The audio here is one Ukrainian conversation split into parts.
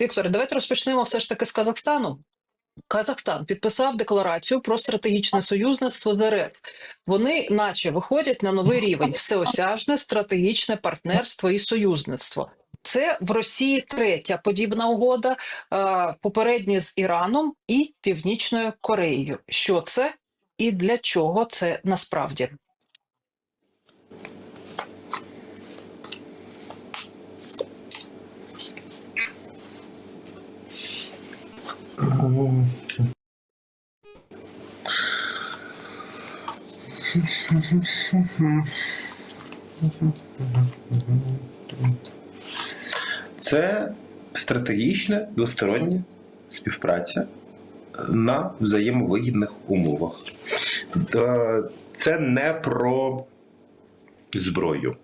Віктор, давайте розпочнемо все ж таки з Казахстану. Казахстан підписав декларацію про стратегічне союзництво з РФ. Вони, наче, виходять на новий рівень всеосяжне стратегічне партнерство і союзництво. Це в Росії третя подібна угода, е, попередні з Іраном і Північною Кореєю. Що це і для чого це насправді? Це стратегічна двостороння співпраця на взаємовигідних умовах. Е, Це не про зброю.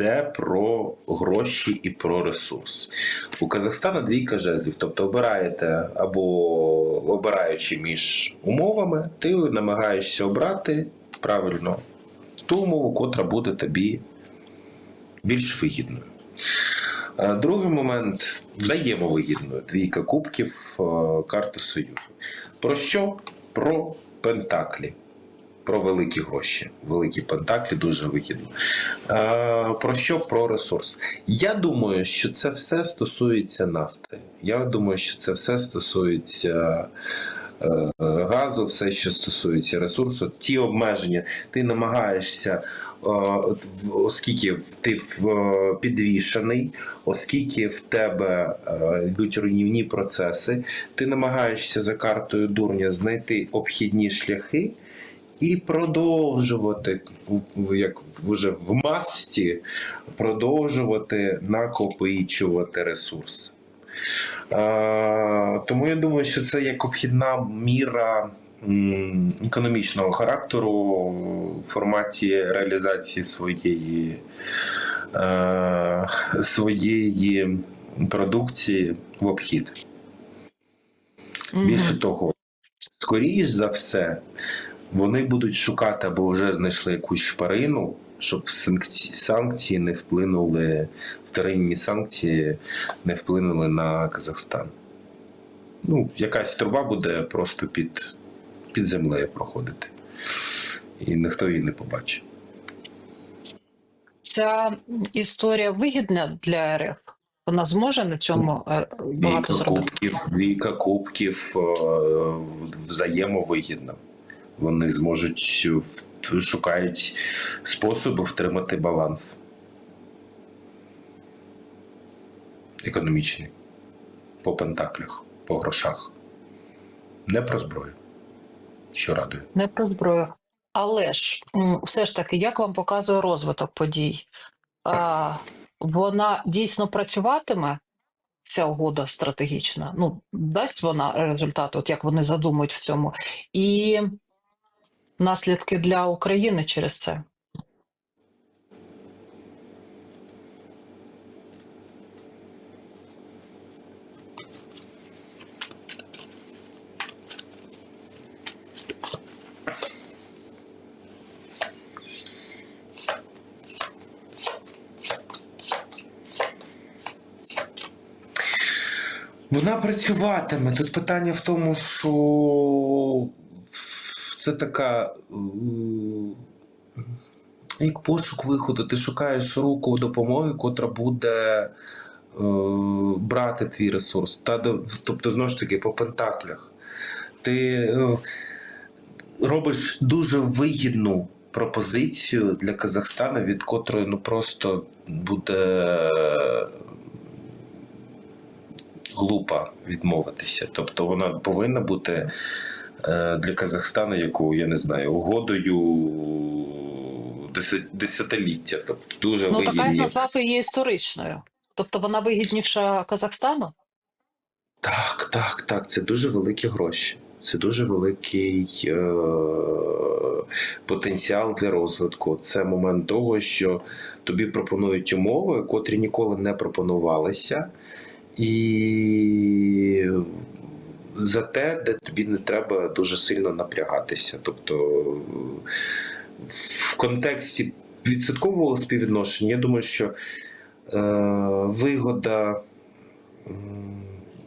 Це про гроші і про ресурс. У Казахстана двійка жезлів. Тобто обираєте або обираючи між умовами, ти намагаєшся обрати правильно ту умову, котра буде тобі більш вигідною. Другий момент взаємовигідною. Двійка кубків, е, карта Союзу. Про що? Про Пентаклі. Про великі гроші. Великі пентаклі дуже вигідно. Е, Про що? Про ресурс. Я думаю, що це все стосується нафти. Я думаю, що це все стосується е, газу, все, що стосується ресурсу, ті обмеження, ти намагаєшся, е, оскільки ти в- підвішений, оскільки в тебе е, йдуть руйнівні процеси, ти намагаєшся за картою дурня знайти обхідні шляхи. І продовжувати, як вже в масті, продовжувати накопичувати ресурси. Тому я думаю, що це як обхідна міра економічного характеру в форматі реалізації своєї, е, своєї продукції в обхід. Більше того, скоріш за все, вони будуть шукати або вже знайшли якусь шпарину, щоб санкції, не вплинули, вторинні санкції не вплинули на Казахстан. Ну, якась труба буде просто під, під землею проходити. І ніхто її не побачить. Ця історія вигідна для РФ. Вона зможе на цьому е, багато Двійка зробити. кубків, двійка кубків е, взаємовигідна. Вони зможуть шукають способи втримати баланс. Економічний. По пентаклях, по грошах. Не про зброю. Що радує. Не про зброю. Але ж все ж таки, як вам показує розвиток подій? А, вона дійсно працюватиме, ця угода стратегічна. Ну, дасть вона результат, от як вони задумують в цьому, і наслідки для України через це. Вона працюватиме. Тут питання в тому, що це така. е, Як пошук виходу, ти шукаєш руку допомоги, котра буде е, брати твій ресурс. Та, тобто, знову ж таки, по пентаклях. Ти е, робиш дуже вигідну пропозицію для Казахстана, від котрої ну просто буде глупа відмовитися. Тобто вона повинна бути для Казахстану, яку я не знаю, угодою десятиліття. Тобто дуже Ну, така вигідні. назвав її історичною. Тобто вона вигідніша Казахстану? Так, так, так. Це дуже великі гроші. Це дуже великий е- потенціал для розвитку. Це момент того, що тобі пропонують умови, котрі ніколи не пропонувалися, і за те, де тобі не треба дуже сильно напрягатися. Тобто в контексті відсоткового співвідношення, я думаю, що е- вигода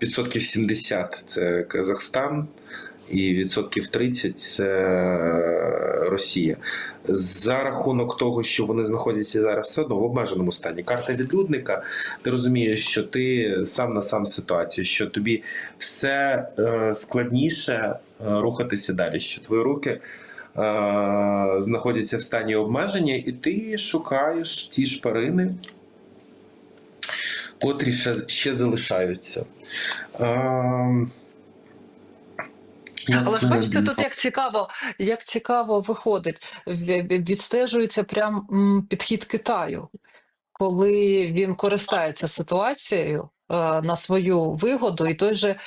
відсотків 70 це Казахстан, і відсотків 30 це Росія. За рахунок того, що вони знаходяться зараз все одно в обмеженому стані. Карта відлюдника, ти розумієш, що ти сам на сам ситуацію, що тобі все е, складніше е, рухатися далі, що твої руки е, знаходяться в стані обмеження, і ти шукаєш ті шпарини, котрі ще, ще залишаються. Я Але ж бачите, тут як цікаво, як цікаво виходить, відстежується прям підхід Китаю, коли він користається ситуацією е, на свою вигоду, і той же е,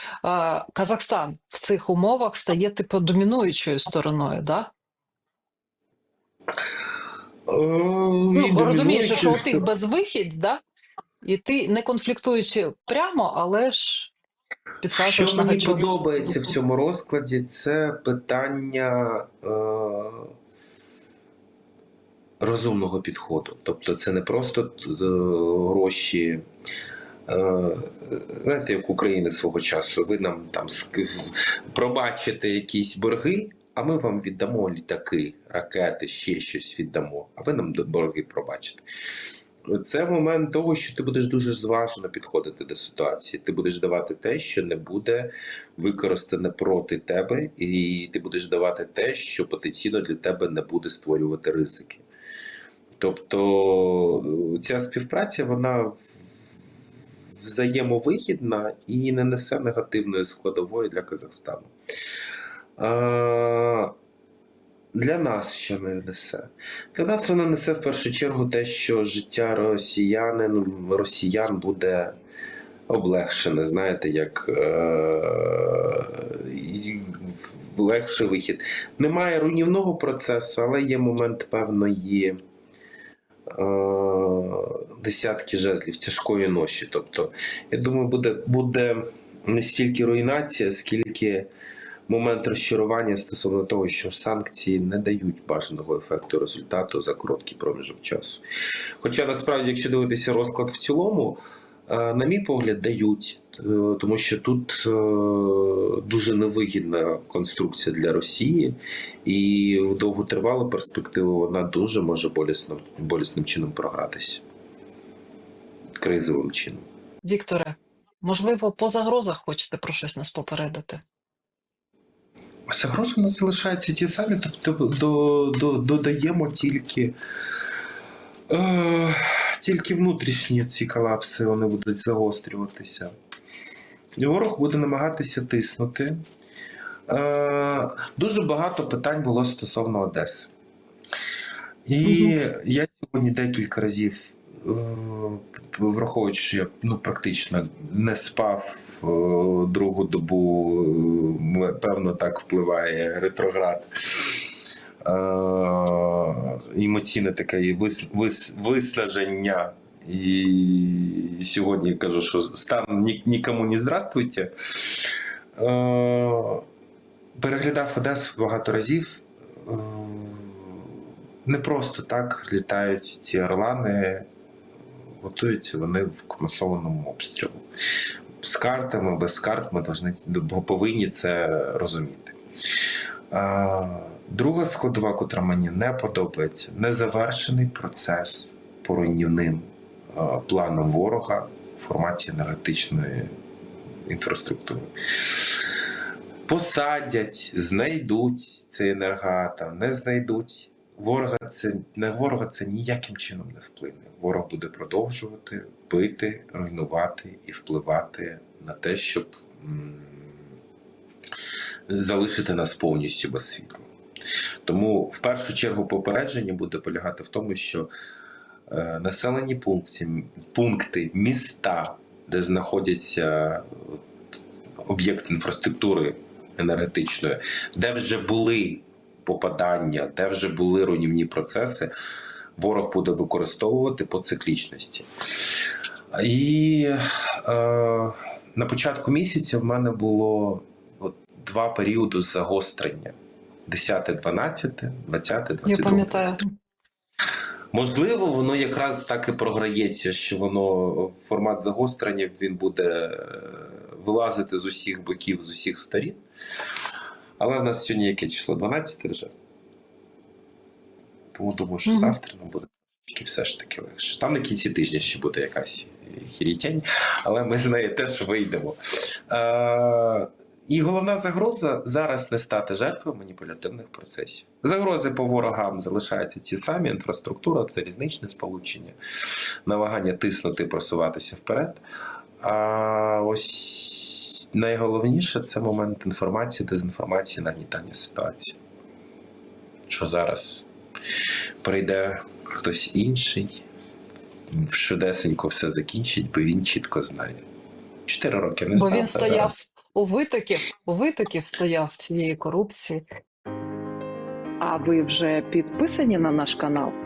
Казахстан в цих умовах стає типу домінуючою стороною. Да? Е, Ну, розумієш, що у тих безвихідь, да? і ти не конфліктуючи прямо, але ж Що мені подобається в цьому розкладі, це питання е, розумного підходу. Тобто це не просто е, гроші. Е, знаєте, як України свого часу, ви нам там пробачите якісь борги, а ми вам віддамо літаки, ракети, ще щось віддамо, а ви нам борги пробачите. Це момент того, що ти будеш дуже зважено підходити до ситуації. Ти будеш давати те, що не буде використане проти тебе, і ти будеш давати те, що потенційно для тебе не буде створювати ризики. Тобто е, ця співпраця вона взаємовигідна і не несе негативної складової для Казахстану. Для нас що не несе? Для нас вона несе в першу чергу те, що життя росіянин, росіян буде облегшене, знаєте, як е, легший вихід. Немає руйнівного процесу, але є момент певної е, десятки жезлів тяжкої ноші. Тобто, я думаю, буде, буде не стільки руйнація, скільки момент розчарування стосовно того, що санкції не дають бажаного ефекту результату за короткий проміжок часу. Хоча насправді, якщо дивитися розклад в цілому, е, на мій погляд, дають, е, тому що тут е, дуже невигідна конструкція для Росії, і в довготривалу перспективу вона дуже може болісно, болісним чином програтися. Кризовим чином. Вікторе, можливо, по загрозах хочете про щось нас попередити? Загрози у нас залишаються ті самі, тобто до, до, додаємо тільки, е, тільки внутрішні ці колапси вони будуть загострюватися. Ворог буде намагатися тиснути. Е, дуже багато питань було стосовно Одеси. І Мгм. я сьогодні декілька разів, враховуючи, що я ну, практично не спав е, другу добу, е, певно, так впливає ретроград. Е, Емоційне таке вис, вис, виснаження. І сьогодні кажу, що стан ні, нікому не здравствуйте. Е, Переглядав Одесу багато разів. Е, Не просто так літають ці орлани, готуються вони в масованому обстрілу. З картами, без карт ми повинні, це розуміти. Друга складова, котра мені не подобається, незавершений процес по руйнівним а, планам ворога в форматі енергетичної інфраструктури. Посадять, знайдуть цей енергоатом, не знайдуть. Ворога це на ворога це ніяким чином не вплине. Ворог буде продовжувати бити, руйнувати і впливати на те, щоб м, залишити нас повністю без світла. Тому в першу чергу попередження буде полягати в тому, що е, населені пункти, пункти, міста, де знаходяться об'єкти інфраструктури енергетичної, де вже були попадання, де вже були руйнівні процеси, ворог буде використовувати по циклічності. І е, на початку місяця в мене було от, два періоди загострення: 10, 12, 20, 22. Я пам'ятаю. Можливо, воно якраз так і програється, що воно формат загострення він буде е, вилазити з усіх боків, з усіх сторін. Але в нас сьогодні яке число? 12 вже. Тому думаю, що Мгм. завтра нам буде все ж таки легше. Там на кінці тижня ще буде якась хірітянь, але ми з неї теж вийдемо. Е, і головна загроза зараз не стати жертвою маніпулятивних процесів. Загрози по ворогам залишаються ті самі: інфраструктура, залізничне сполучення, намагання тиснути, просуватися вперед. А ось найголовніше це момент інформації, дезінформації, нагнітання ситуації. Що зараз прийде хтось інший, швидесенько все закінчить, бо він чітко знає. Чотири роки не Бо він стояв зараз у витоків, у витоків стояв цієї корупції. А ви вже підписані на наш канал?